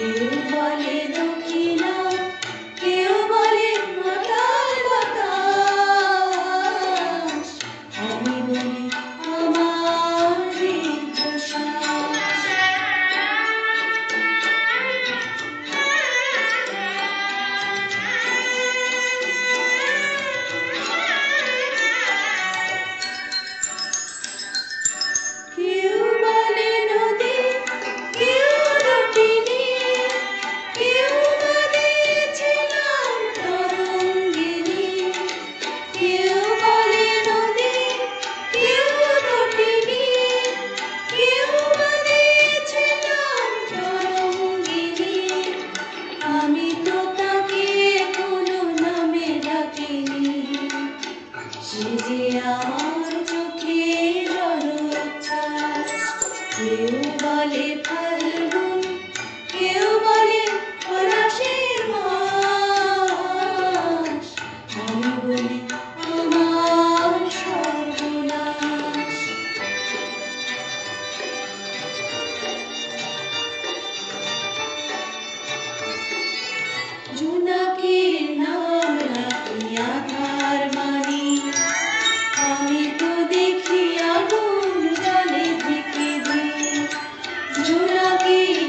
inválido যে আমার চোখে কেউ বলে ফাল্গুন, কেউ বলে পলাশের মাস। আমি বলি আমার সর্বনাশ। জুনাকে আমি তো দেখি আগুন জালে থেকে দে জোনাকির